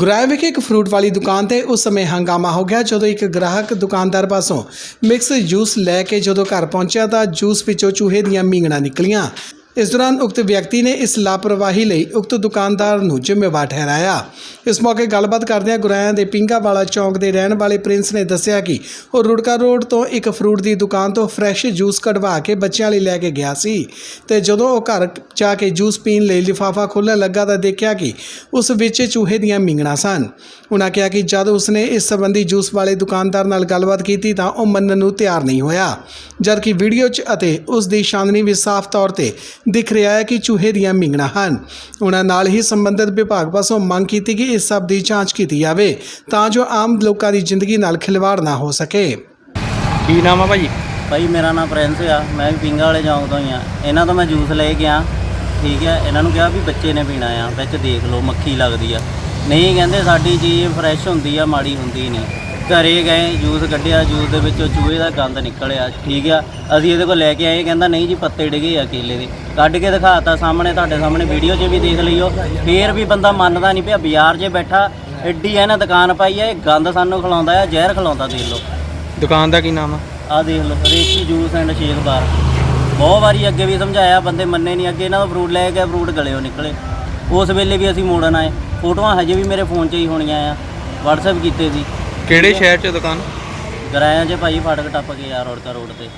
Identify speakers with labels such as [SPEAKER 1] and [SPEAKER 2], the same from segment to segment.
[SPEAKER 1] ਗੁਰਾਇਆ ਵਿਖੇ ਇੱਕ ਫਰੂਟ ਵਾਲੀ ਦੁਕਾਨ ਤੇ ਉਸ ਸਮੇਂ ਹੰਗਾਮਾ ਹੋ ਗਿਆ। ਜਦੋਂ ਇੱਕ ਗ੍ਰਾਹਕ ਦੁਕਾਨਦਾਰ ਪਾਸੋਂ ਮਿਕਸ ਜੂਸ ਲੈ ਕੇ ਜਦੋਂ ਘਰ ਪਹੁੰਚਿਆ ਤਾਂ ਜੂਸ ਵਿੱਚੋਂ ਚੂਹੇ ਦੀਆਂ ਮੀਂਗਣਾ ਨਿਕਲੀਆਂ। ਇਸ ਦੌਰਾਨ ਉਕਤ ਵਿਅਕਤੀ ਨੇ ਇਸ ਲਾਪਰਵਾਹੀ ਲਈ ਉਕਤ ਦੁਕਾਨਦਾਰ ਨੂੰ ਜ਼ਿੰਮੇਵਾਰ ਠਹਿਰਾਇਆ ਇਸ ਮੌਕੇ ਗੱਲਬਾਤ ਕਰਦਿਆਂ ਗੁਰਾਇਆਂ ਦੇ ਪਿੰਗਾਵਾਲਾ ਚੌਂਕ ਦੇ ਰਹਿਣ ਵਾਲੇ ਪ੍ਰਿੰਸ ਨੇ ਦੱਸਿਆ ਕਿ ਉਹ ਰੁੜਕਾ ਰੋਡ ਤੋਂ ਇੱਕ ਫਰੂਟ ਦੀ ਦੁਕਾਨ ਤੋਂ ਫਰੈਸ਼ ਜੂਸ ਕਢਵਾ ਕੇ ਬੱਚਿਆਂ ਲਈ ਲੈ ਕੇ ਗਿਆ ਸੀ ਤੇ ਜਦੋਂ ਉਹ ਘਰ ਜਾ ਕੇ ਜੂਸ ਪੀਣ ਲਈ ਲਿਫਾਫਾ ਖੋਲ੍ਹਣ ਲੱਗਾ ਤਾਂ ਦੇਖਿਆ ਕਿ ਉਸ ਵਿੱਚ ਚੂਹੇ ਦੀਆਂ ਮੀਂਗਣਾ ਸਨ ਉਹਨਾਂ ਕਿਹਾ ਕਿ ਜਦ ਉਸਨੇ ਇਸ ਸੰਬੰਧੀ ਜੂਸ ਵਾਲੇ ਦੁਕਾਨਦਾਰ ਨਾਲ ਗੱਲਬਾਤ ਕੀਤੀ ਤਾਂ ਉਹ ਮੰਨਣ ਨੂੰ ਤਿਆਰ ਨਹੀਂ ਹੋਇਆ ਜਦਕਿ ਵੀਡੀਓ 'ਚ ਅਤੇ ਉਸ ਦੀ ਚਾਂਦਨੀ ਵੀ ਸਾਫ਼ ਤੌਰ ਤੇ ਦਿਖ ਰਿਹਾ ਹੈ ਕਿ ਚੂਹੇ ਦੀਆਂ ਮੀਂਗਣਾ ਹਨ। ਉਹਨਾਂ ਨਾਲ ਹੀ ਸੰਬੰਧਿਤ ਵਿਭਾਗ ਪਾਸੋਂ ਮੰਗ ਕੀਤੀ ਕਿ ਇਸ ਸਭ ਦੀ ਜਾਂਚ ਕੀਤੀ ਜਾਵੇ ਤਾਂ ਜੋ ਆਮ ਲੋਕਾਂ ਦੀ ਜ਼ਿੰਦਗੀ ਨਾਲ ਖਿਲਵਾੜ ਨਾ ਹੋ ਸਕੇ।
[SPEAKER 2] ਕੀ ਨਾਮ ਆ ਭਾਜੀ?
[SPEAKER 3] ਭਾਈ ਮੇਰਾ ਨਾਮ ਪ੍ਰਿੰਸ ਆ। ਮੈਂ ਵੀ ਪਿੰਗਾ ਵਾਲੇ ਚੌਂਕ ਤੋਂ ਹੀ ਆ। ਇਹਨਾਂ ਤੋਂ ਮੈਂ ਜੂਸ ਲੈ ਗਿਆ ਠੀਕ ਹੈ ਇਹਨਾਂ ਨੂੰ ਕਿਹਾ ਵੀ ਬੱਚੇ ਨੇ ਪੀਣਾ ਆ। ਵਿੱਚ ਦੇਖ ਲਓ ਮੱਖੀ ਲੱਗਦੀ ਆ। ਨਹੀਂ ਕਹਿੰਦੇ ਸਾਡੀ ਚੀਜ਼ ਫਰੈਸ਼ ਹੁੰਦੀ ਆ ਮਾੜੀ ਹੁੰਦੀ ਨਹੀਂ। ਘਰੇ ਗਏ ਜੂਸ ਕੱਢਿਆ ਜੂਸ ਦੇ ਵਿੱਚੋਂ ਚੂਹੇ ਦਾ ਗੰਦ ਨਿਕਲਿਆ ਠੀਕ ਆ। ਅਸੀਂ ਇਹਦੇ ਕੋਲ ਲੈ ਕੇ ਆਏ ਕਹਿੰਦਾ ਨਹੀਂ ਜੀ ਪੱਤੇ ਡਿਗੇ ਆ ਕੇਲੇ ਦੇ। ਕੱਢ ਕੇ ਦਿਖਾਤਾ ਸਾਹਮਣੇ ਤੁਹਾਡੇ ਸਾਹਮਣੇ ਵੀਡੀਓ 'ਚ ਵੀ ਦੇਖ ਲਈਓ। ਫੇਰ ਵੀ ਬੰਦਾ ਮੰਨਦਾ ਨਹੀਂ ਪਿਆ ਬਾਜ਼ਾਰ 'ਚ ਬੈਠਾ ਐਡੀ ਆ ਇਹਨਾਂ ਦੁਕਾਨ ਪਾਈ ਆ ਇਹ ਗੰਦ ਸਾਨੂੰ ਖਿਲਾਉਂਦਾ ਆ ਜ਼ਹਿਰ ਖਿਲਾਉਂਦਾ ਦੇਖ ਲਓ।
[SPEAKER 2] ਦੁਕਾਨ ਦਾ ਕੀ ਨਾਮ ਆ?
[SPEAKER 3] ਆ ਦੇਖ ਲਓ Reshi juice and shake bar. ਬਹੁਤ ਵਾਰੀ ਅੱਗੇ ਵੀ ਸਮਝਾਇਆ ਬੰਦੇ ਮੰਨੇ ਨਹੀਂ ਅੱਗੇ ਇਹਨਾਂ ਦਾ ਫਰੂਟ ਲੈ ਕੇ ਫਰੂਟ ਗਲਿਓ ਨਿਕਲੇ। ਉਸ ਵੇਲੇ ਵੀ ਅਸੀਂ ਮੋੜਨ ਆਏ। ਫੋਟੋਆਂ ਹਜੇ ਵੀ ਮੇਰੇ ਫੋਨ 'ਚ ਹੀ ਹੋਣੀਆਂ ਆ WhatsApp ਕੀਤੇ ਸੀ।
[SPEAKER 2] ਕਿਹੜੇ ਸ਼ਹਿਰ 'ਚ ਦੁਕਾਨ?
[SPEAKER 3] ਗਰਾਇਆਂ 'ਚ ਭਾਈ ਫਾਟਕ ਟੱਪ ਕੇ ਯਾਰ ਰੋੜਕਾ ਰੋਡ ਤੇ।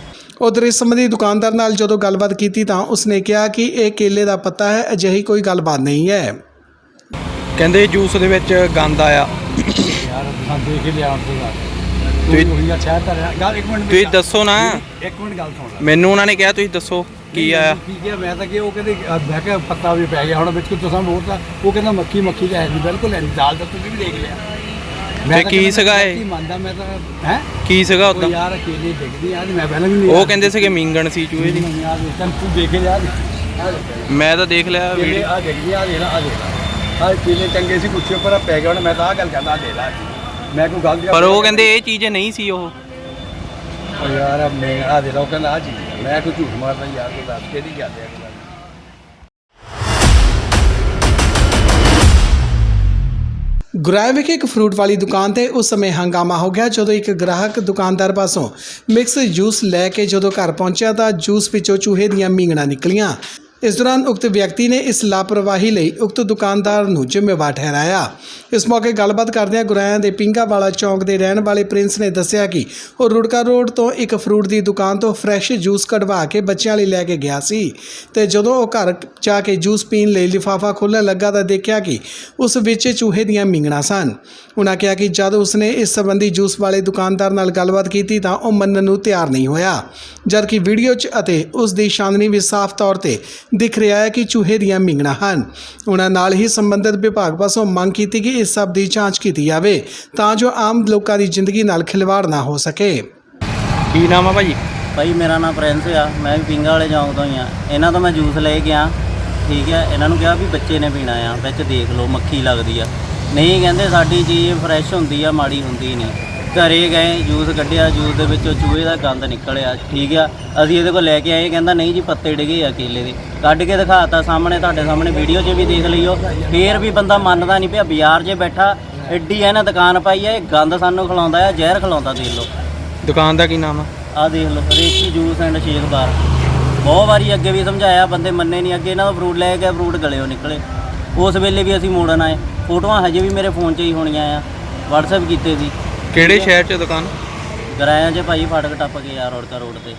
[SPEAKER 1] ਉਧਰ ਇਸ ਸੰਬੰਧੀ ਦੁਕਾਨਦਾਰ ਨਾਲ ਜਦੋਂ ਗੱਲਬਾਤ ਕੀਤੀ ਤਾਂ ਉਸਨੇ ਕਿਹਾ ਕਿ ਇਹ ਕੇਲੇ ਦਾ ਪੱਤਾ ਹੈ ਅਜਿਹੀ ਕੋਈ ਗੱਲਬਾਤ ਨਹੀਂ ਹੈ।
[SPEAKER 2] ਕਹਿੰਦੇ ਜੂਸ ਦੇ ਵਿੱਚ ਗੰਦ ਆਇਆ।
[SPEAKER 4] ਯਾਰ ਹਾਂ ਦੇਖ ਹੀ ਲਿਆ ਤੋਂ
[SPEAKER 2] ਤੁਸੀਂ-
[SPEAKER 4] ਤੂੰ ਉਹੀ ਆ ਸ਼ਹਿਰ ਦਾ ਰਹਿਣਾ ਗੱਲ ਇੱਕ ਮਿੰਟ
[SPEAKER 2] ਤੁਸੀਂ ਦੱਸੋ ਨਾ।
[SPEAKER 4] ਇੱਕ ਮਿੰਟ ਗੱਲ ਸੁਣ ਲੈ।
[SPEAKER 2] ਮੈਨੂੰ ਉਹਨਾਂ ਨੇ ਕਿਹਾ ਤੁਸੀਂ ਦੱਸੋ ਕੀ ਆਇਆ।
[SPEAKER 4] ਕੀ ਕਿਹਾ? ਮੈਂ ਤਾਂ ਕਿ ਉਹ ਕਹਿੰਦੇ ਮੈਂ ਕਿਹਾ ਪੱਤਾ ਵੀ ਪੈ ਗਿਆ ਹੁਣ ਵਿੱਚ ਕੋਈ ਤੁਸੀਂ ਬੋਲਦਾ ਉਹ ਕਹਿੰਦਾ ਮੱਖੀ ਮੱਖੀ ਤਾਂ ਹੈ ਨਹੀਂ ਬਿਲਕੁਲ ਨਹੀਂ ਦਾਲ ਦਾ ਤੁਸੀਂ ਵੀ ਦੇਖ ਲਿਆ।
[SPEAKER 2] ਤੇ ਕੀ ਸੀਗਾ ਇਹ?
[SPEAKER 4] ਮੰਨਦਾ ਮੈਂ ਤਾਂ ਹੈ?
[SPEAKER 2] ਕੀ ਸੀਗਾ
[SPEAKER 4] ਉਹ
[SPEAKER 2] ਉਦਾਂ?
[SPEAKER 4] ਯਾਰ ਅਕੇਲੇ ਡਿੱਗਦੀ ਆ ਮੈਂ ਪਹਿਲਾਂ ਵੀ
[SPEAKER 2] ਉਹ ਕਹਿੰਦੇ ਸੀਗੇ ਮੀਂਗਣ ਸੀ ਚੂਹੇ ਦੀ।
[SPEAKER 4] ਯਾਰ ਤੂੰ ਦੇਖ
[SPEAKER 2] ਮੈਂ ਤਾਂ ਦੇਖ ਲਿਆ ਵੀਡੀਓ
[SPEAKER 4] ਆ ਡਿੱਗਦੀ ਆ ਦੇਖ ਲਾ ਆ ਦੇਖ ਲਾ। ਆ ਕੇਲੇ ਚੰਗੇ ਸੀ ਕੁੱਛੇ ਉੱਪਰ ਆ ਪੈ ਗਿਆ ਹੁਣ ਮੈਂ ਤਾਂ ਆ ਗੱਲ ਕਹਿੰਦਾ ਦੇ ਲਾ ਮੈਂ ਕੋਈ ਗਲਤੀ
[SPEAKER 2] ਪਰ ਉਹ ਕਹਿੰਦੇ ਇਹ ਚੀਜ਼ ਨਹੀਂ ਸੀ ਉਹ।
[SPEAKER 4] ਯਾਰ ਮੈਂ ਆ ਦੇ ਲਾ ਕਹਿੰਦਾ ਆ ਜੀ ਮੈਂ ਕੋਈ ਝੂਠ ਮਾਰਦਾ ਯਾਰ ਕੋਈ ਦੱਸ ਕੇ ਨਹੀਂ ਜਾਂਦੇ
[SPEAKER 1] ਗੁਰਾਇਆ ਵਿਖੇ ਇੱਕ ਫਰੂਟ ਵਾਲੀ ਦੁਕਾਨ ਤੇ ਉਸ ਸਮੇਂ ਹੰਗਾਮਾ ਹੋ ਗਿਆ। ਜਦੋਂ ਇੱਕ ਗ੍ਰਾਹਕ ਦੁਕਾਨਦਾਰ ਪਾਸੋਂ ਮਿਕਸ ਜੂਸ ਲੈ ਕੇ ਜਦੋਂ ਘਰ ਪਹੁੰਚਿਆ ਤਾਂ ਜੂਸ ਵਿੱਚੋਂ ਚੂਹੇ ਦੀਆਂ ਮੀਂਗਣਾ ਨਿਕਲੀਆਂ। ਇਸ ਦੌਰਾਨ ਉਕਤ ਵਿਅਕਤੀ ਨੇ ਇਸ ਲਾਪਰਵਾਹੀ ਲਈ ਉਕਤ ਦੁਕਾਨਦਾਰ ਨੂੰ ਜ਼ਿੰਮੇਵਾਰ ਠਹਿਰਾਇਆ। ਇਸ ਮੌਕੇ ਗੱਲਬਾਤ ਕਰਦਿਆਂ ਗੁਰਾਇਆਂ ਦੇ ਪਿੰਗਾ ਵਾਲਾ ਚੌਂਕ ਦੇ ਰਹਿਣ ਵਾਲੇ ਪ੍ਰਿੰਸ ਨੇ ਦੱਸਿਆ ਕਿ ਉਹ ਰੁੜਕਾ ਰੋਡ ਤੋਂ ਇੱਕ ਫਰੂਟ ਦੀ ਦੁਕਾਨ ਤੋਂ ਫਰੈਸ਼ ਜੂਸ ਕਢਵਾ ਕੇ ਬੱਚਿਆਂ ਲਈ ਲੈ ਕੇ ਗਿਆ ਸੀ ਤੇ ਜਦੋਂ ਉਹ ਘਰ ਜਾ ਕੇ ਜੂਸ ਪੀਣ ਲਈ ਲਿਫਾਫਾ ਖੋਲ੍ਹਣ ਲੱਗਾ ਤਾਂ ਦੇਖਿਆ ਕਿ ਉਸ ਵਿੱਚ ਚੂਹੇ ਦੀਆਂ ਮੀਂਗਣਾ ਸਨ। ਉਹਨਾਂ ਕਿਹਾ ਕਿ ਜਦ ਉਸਨੇ ਇਸ ਸੰਬੰਧੀ ਜੂਸ ਵਾਲੇ ਦੁਕਾਨਦਾਰ ਨਾਲ ਗੱਲਬਾਤ ਕੀਤੀ ਤਾਂ ਉਹ ਮੰਨਣ ਨੂੰ ਤਿਆਰ ਨਹੀਂ ਹੋਇਆ। ਜਦਕਿ ਵੀਡੀਓ 'ਚ ਅਤੇ ਉਸ ਦੀ ਚਾਂਦਨੀ ਵੀ ਸਾਫ਼ ਤੌਰ ਤੇ ਦਿਖ ਰਿਹਾ ਹੈ ਕਿ ਚੂਹੇ ਦੀਆਂ ਮੀਂਗਣਾ ਹਨ। ਉਹਨਾਂ ਨਾਲ ਹੀ ਸੰਬੰਧਿਤ ਵਿਭਾਗ ਪਾਸੋਂ ਮੰਗ ਕੀਤੀ ਕਿ ਇਸ ਸਭ ਦੀ ਜਾਂਚ ਕੀਤੀ ਜਾਵੇ ਤਾਂ ਜੋ ਆਮ ਲੋਕਾਂ ਦੀ ਜ਼ਿੰਦਗੀ ਨਾਲ ਖਿਲਵਾੜ ਨਾ ਹੋ ਸਕੇ।
[SPEAKER 2] ਕੀ ਨਾਮ ਆ ਭਾਜੀ
[SPEAKER 3] ਭਾਈ ਮੇਰਾ ਨਾਮ ਪ੍ਰਿੰਸ ਆ। ਮੈਂ ਵੀ ਪਿੰਗਾ ਵਾਲੇ ਚੌਂਕ ਤੋਂ ਹੀ ਆ। ਇਹਨਾਂ ਤੋਂ ਮੈਂ ਜੂਸ ਲੈ ਗਿਆ ਠੀਕ ਹੈ ਇਹਨਾਂ ਨੂੰ ਕਿਹਾ ਵੀ ਬੱਚੇ ਨੇ ਪੀਣਾ ਆ। ਵਿੱਚ ਦੇਖ ਲਓ ਮੱਖੀ ਲੱਗਦੀ ਆ। ਨਹੀਂ ਕਹਿੰਦੇ ਸਾਡੀ ਚੀਜ਼ ਫਰੈਸ਼ ਹੁੰਦੀ ਆ ਮਾੜੀ ਹੁੰਦੀ ਨਹੀਂ। ਘਰੇ ਗਏ ਜੂਸ ਕੱਢਿਆ ਜੂਸ ਦੇ ਵਿੱਚੋਂ ਚੂਹੇ ਦਾ ਗੰਦ ਨਿਕਲਿਆ ਠੀਕ ਆ। ਅਸੀਂ ਇਹਦੇ ਕੋਲ ਲੈ ਕੇ ਆਏ ਕਹਿੰਦਾ ਨਹੀਂ ਜੀ ਪੱਤੇ ਡਿਗੇ ਆ ਕੇਲੇ ਦੇ। ਕੱਢ ਕੇ ਦਿਖਾਤਾ ਸਾਹਮਣੇ ਤੁਹਾਡੇ ਸਾਹਮਣੇ ਵੀਡੀਓ 'ਚ ਵੀ ਦੇਖ ਲਈਓ। ਫੇਰ ਵੀ ਬੰਦਾ ਮੰਨਦਾ ਨਹੀਂ ਪਿਆ ਬਾਜ਼ਾਰ 'ਚ ਬੈਠਾ ਐਡੀ ਇਹਨਾਂ ਦੁਕਾਨ ਪਾਈ ਆ ਇਹ ਗੰਦ ਸਾਨੂੰ ਖਿਲਾਉਂਦਾ ਆ ਜ਼ਹਿਰ ਖਿਲਾਉਂਦਾ ਦੇਖ ਲਓ।
[SPEAKER 2] ਦੁਕਾਨ ਦਾ ਕੀ ਨਾਮ ਆ?
[SPEAKER 3] ਆ ਦੇਖ ਲਓ Reshi juice and shake bar. ਬਹੁਤ ਵਾਰੀ ਅੱਗੇ ਵੀ ਸਮਝਾਇਆ ਬੰਦੇ ਮੰਨੇ ਨਹੀਂ ਅੱਗੇ ਇਹਨਾਂ ਦਾ ਫਰੂਟ ਲੈ ਕੇ ਫਰੂਟ ਗਲਿਓ ਨਿਕਲੇ। ਉਸ ਵੇਲੇ ਵੀ ਅਸੀਂ ਮੋੜਨ ਆਏ। ਫੋਟੋਆਂ ਹਜੇ ਵੀ ਮੇਰੇ ਫੋਨ 'ਚ ਹੀ ਹੋਣੀਆਂ ਆ। WhatsApp ਕੀਤੇ ਸੀ।
[SPEAKER 2] ਕਿਹੜੇ ਸ਼ਹਿਰ 'ਚ ਦੁਕਾਨ?
[SPEAKER 3] ਗਰਾਇਆਂ 'ਚ ਭਾਈ ਫਾਟਕ ਟੱਪ ਕੇ ਯਾਰ ਰੋੜਕਾ ਰੋਡ ਤੇ।